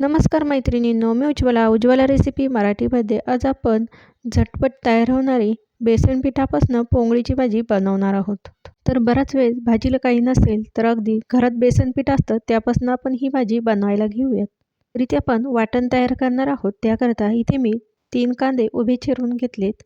नमस्कार मैत्रिणींनो मी उज्ज्वला. उज्ज्वला रेसिपी मराठीमध्ये आज आपण झटपट तयार होणारी बेसन पिठापासून पोंगळीची भाजी बनवणार आहोत. तर बराच वेळ भाजीला काही नसेल तर अगदी घरात बेसन पीठ असतं त्यापासून आपण ही भाजी बनवायला घेऊयात. तरी ते आपण वाटण तयार करणार आहोत. त्याकरता इथे मी तीन कांदे उभे चिरून घेतलेत.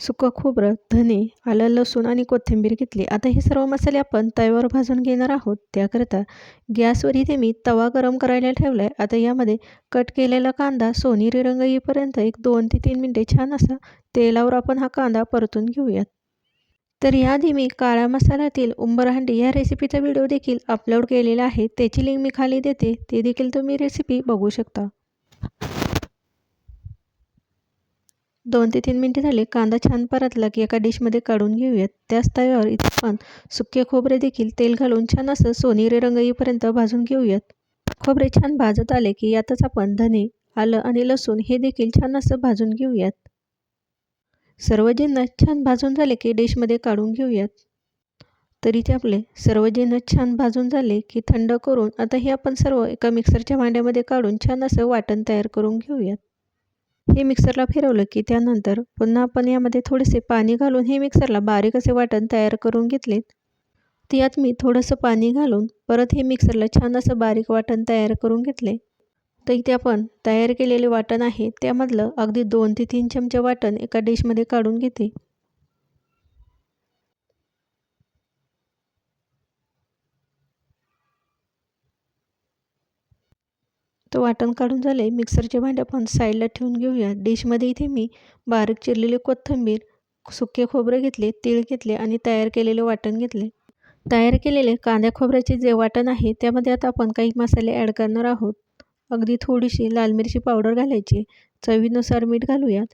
सुकं खोबरं धने आलं लसूण आणि कोथिंबीर घेतली. आता हे सर्व मसाले आपण तव्यावर भाजून घेणार आहोत. त्याकरता गॅसवर इथे मी तवा गरम करायला ठेवला आहे आता यामध्ये कट केलेला कांदा सोनेरी रंग येईपर्यंत एक दोन ते तीन मिनटे छान असा तेलावर आपण हा कांदा परतून घेऊयात. तर याआधी मी काळ्या मसाल्यातील उंबरहांडी या रेसिपीचा व्हिडिओ देखील अपलोड केलेला आहे. त्याची लिंक मी खाली देते. ते देखील तुम्ही रेसिपी बघू शकता. दोन ते तीन मिनटे झाले कांदा छान परतला की एका डिशमध्ये काढून घेऊयात. त्याच तव्यावर इथे पण सुके खोबरे देखील तेल घालून छान असं सोनेरी रंग येईपर्यंत भाजून घेऊयात. खोबरे छान भाजत आले की यातच आपण धने आलं आणि लसूण हे देखील छान असं भाजून घेऊयात. सर्व जिन्नस छान भाजून झाले की डिशमध्ये काढून घेऊयात. तर इथे आपले सर्व जिन्नस छान भाजून झाले की थंड करून आता हे आपण सर्व एका मिक्सरच्या भांड्यामध्ये काढून छान असं वाटण तयार करून घेऊयात. हे मिक्सरला फिरवलं की त्यानंतर पुन्हा आपण यामध्ये थोडेसे पाणी घालून हे मिक्सरला बारीक असे वाटण तयार करून घेतले त्यात मी थोडंसं पाणी घालून परत हे मिक्सरला छान असं बारीक वाटण तयार करून घेतले. तर इथे आपण तयार केलेले वाटण आहे त्यामधलं अगदी दोन ते तीन चमचे वाटण एका डिशमध्ये काढून घेते. तो वाटण काढून झाले. मिक्सरचे भांडे आपण साईडला ठेवून घेऊया. डिशमध्ये इथे मी बारीक चिरलेली कोथिंबीर सुके खोबरे घेतले तीळ घेतले आणि तयार केलेले वाटण घेतले. तयार केलेले कांद्या खोबऱ्याचे जे वाटण आहे त्यामध्ये आता आपण काही मसाले ॲड करणार आहोत. अगदी थोडीशी लाल मिरची पावडर घालायची. चवीनुसार मीठ घालूयात.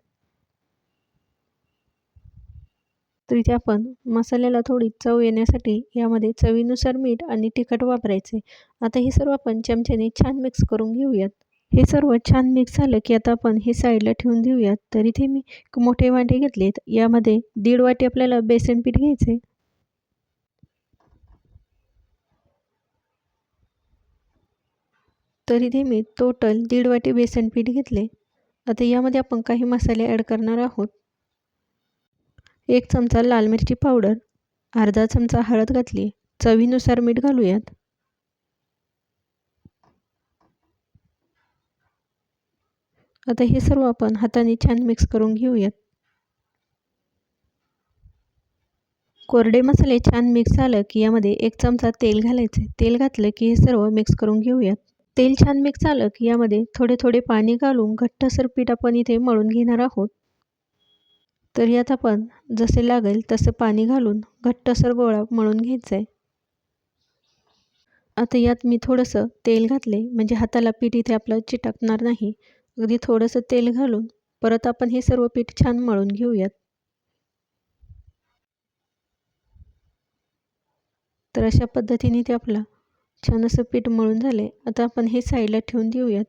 तर इथे आपण मसाल्याला थोडी चव येण्यासाठी यामध्ये चवीनुसार मीठ आणि तिखट वापरायचे. आता हे सर्व आपण चमच्याने छान मिक्स करून घेऊयात. हे सर्व छान मिक्स झालं की आता आपण हे साईडला ठेवून देऊयात. तर इथे मी मोठे वाटे घेतलेत. यामध्ये दीड वाटी आपल्याला बेसन पीठ घ्यायचे. तर इथे मी टोटल दीड वाटी बेसन पीठ घेतले. आता यामध्ये आपण काही मसाले ॲड करणार आहोत. एक चमचा लाल मिरची पावडर अर्धा चमचा हळद घातली चवीनुसार मीठ घालूयात. आता हे सर्व आपण हाताने छान मिक्स करून घेऊयात. कोरडे मसाले छान मिक्स झालं की यामध्ये एक चमचा तेल घालायचे. तेल घातलं की हे सर्व मिक्स करून घेऊयात. तेल छान मिक्स झालं की यामध्ये थोडे थोडे पाणी घालून घट्टसर पीठ आपण इथे मळून घेणार आहोत. तर यात आपण जसे लागेल तसं पाणी घालून घट्टसर गोळा मळून घ्यायचा आहे आता यात मी थोडंसं तेल घातले म्हणजे हाताला पीठ इथे आपलं चिटकणार नाही. अगदी थोडंसं तेल घालून परत आपण हे सर्व पीठ छान मळून घेऊयात. तर अशा पद्धतीने ते आपला छान असं पीठ मळून झाले. आता आपण हे साईडला ठेवून देऊयात.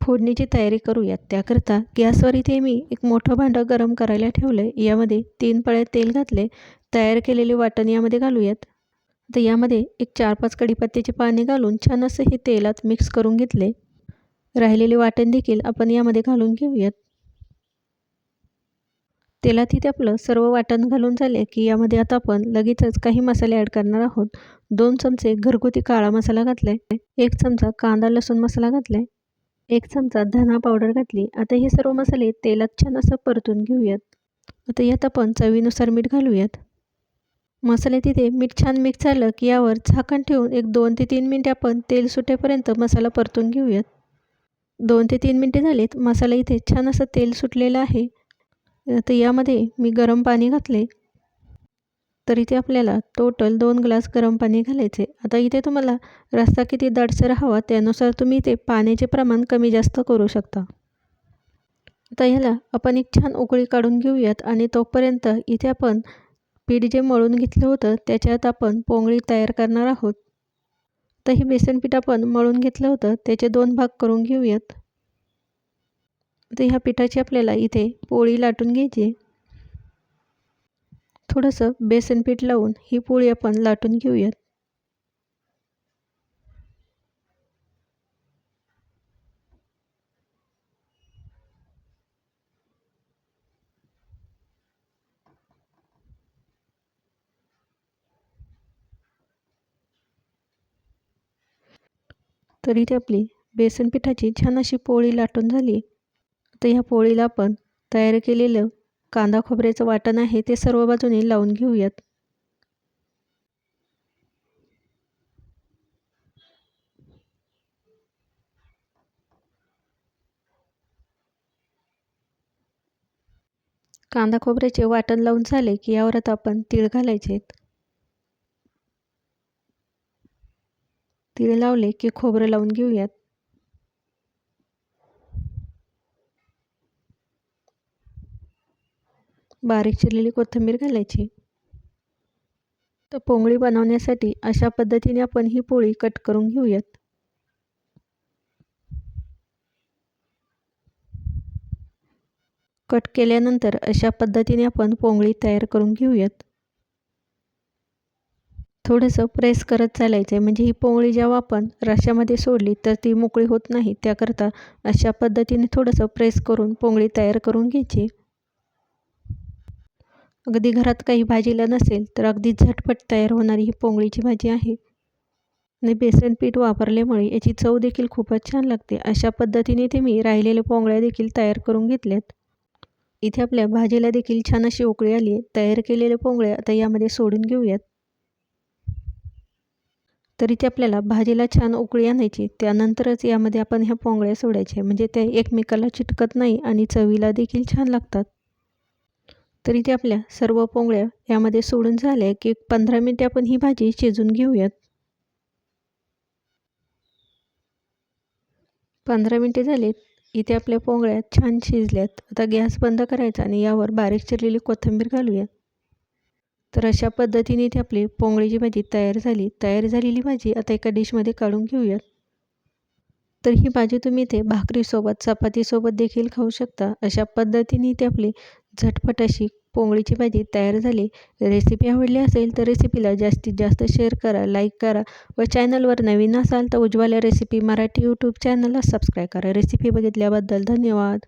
फोडणीची तयारी करूयात. त्याकरता गॅसवर इथे मी एक मोठं भांडं गरम करायला ठेवलं आहे यामध्ये तीन पळ्या तेल घातले. तयार केलेले वाटण यामध्ये घालूयात. तर यामध्ये एक चार पाच कढीपत्त्याचे पाणी घालून छान असं हे तेलात मिक्स करून घेतले. राहिलेले वाटण देखील आपण यामध्ये घालून घेऊयात. तेलात इथे आपलं सर्व वाटण घालून झाले की यामध्ये आता आपण लगेचच काही मसाले ॲड करणार आहोत. दोन चमचे घरगुती काळा मसाला घातला आहे एक चमचा कांदा लसूण मसाला घातला आहे एक चमचा धना पावडर घातली. आता हे सर्व मसाले तेलात छान असं परतून घेऊयात. आता यात आपण चवीनुसार मीठ घालूयात. मसाले तिथे मीठ छान मिक्स झालं की यावर झाकण ठेवून एक दोन ते तीन मिनटे आपण तेल सुटेपर्यंत मसाला परतून घेऊयात. दोन ते तीन मिनटे झालेत. मसाला इथे छान असं तेल सुटलेलं आहे. आता यामध्ये मी गरम पाणी घातले तर इथे आपल्याला टोटल दोन ग्लास गरम पाणी घालायचे. आता इथे तुम्हाला रस्ता किती दाटसर हवा त्यानुसार तुम्ही ते पाण्याचे प्रमाण कमी जास्त करू शकता. आता ह्याला आपण एक छान उकळी काढून घेऊयात आणि तोपर्यंत इथे आपण पीठ जे मळून घेतलं होतं त्याच्यात आपण पोंगळी तयार करणार आहोत. तर हे बेसन पीठ आपण मळून घेतलं होतं त्याचे दोन भाग करून घेऊयात. तर ह्या पिठाची आपल्याला इथे पोळी लाटून घ्यायची थोडंसं बेसन पीठ लावून ही पोळी आपण लाटून घेऊयात. तर इथे आपली बेसन पिठाची छान अशी पोळी लाटून झाली. तर ह्या पोळीला आपण तयार केलेलं कांदा खोबऱ्याचं वाटण आहे ते सर्व बाजूने लावून घेऊयात. कांदा खोबऱ्याचे वाटण लावून झाले की यावर आता आपण तीळ घालायचे आहेत तीळ लावले की खोबरं लावून घेऊयात. बारीक चिरलेली कोथिंबीर घालायची. तर पोंगळी बनवण्यासाठी अशा पद्धतीने आपण ही पोळी कट करून घेऊयात. कट केल्यानंतर अशा पद्धतीने आपण पोंगळी तयार करून घेऊयात. थोडंसं प्रेस करत चालायचं आहे म्हणजे ही पोंगळी जेव्हा आपण रश्यामध्ये सोडली तर ती मोकळी होत नाही. त्याकरता अशा पद्धतीने थोडंसं प्रेस करून पोंगळी तयार करून घ्यायची. अगदी घरात काही भाजीला नसेल तर अगदी झटपट तयार होणारी ही पोंगळीची भाजी आहे. आणि बेसन पीठ वापरल्यामुळे याची चव देखील खूपच छान लागते. अशा पद्धतीने ते मी राहिलेल्या पोंगळ्या देखील तयार करून घेतल्यात. इथे आपल्या भाजीला देखील छान अशी उकळी आली आहे. तयार केलेल्या पोंगळ्या आता यामध्ये सोडून घेऊयात. तर इथे आपल्याला भाजीला छान उकळी आणायची त्यानंतरच यामध्ये आपण ह्या पोंगळ्या सोडायच्या म्हणजे त्या एकमेकाला चिटकत नाही आणि चवीला देखील छान लागतात. तर इथे आपल्या सर्व पोंगळ्या यामध्ये सोडून झाल्या की पंधरा मिनटे आपण ही भाजी शिजून घेऊयात. पंधरा मिनटे झालीत इथे आपल्या पोंगळ्या छान शिजल्यात. आता गॅस बंद करायचा आणि यावर बारीक चिरलेली कोथिंबीर घालूया तर अशा पद्धतीने इथे आपली पोंगळीची भाजी तयार झाली. तयार झालेली भाजी आता एका डिशमध्ये काढून घेऊयात. तर ही भाजी तुम्ही इथे भाकरीसोबत चपातीसोबत देखील खाऊ शकता. अशा पद्धतीने इथे आपली झटपट अशी पोंगळीची भाजी तयार झाली. रेसिपी आवडली असेल तर रेसिपीला जास्तीत जास्त शेअर करा लाईक करा व चॅनलवर नवीन असाल तर उज्ज्वला रेसिपी मराठी यूट्यूब चॅनलला सबस्क्राईब करा. रेसिपी बघितल्याबद्दल धन्यवाद.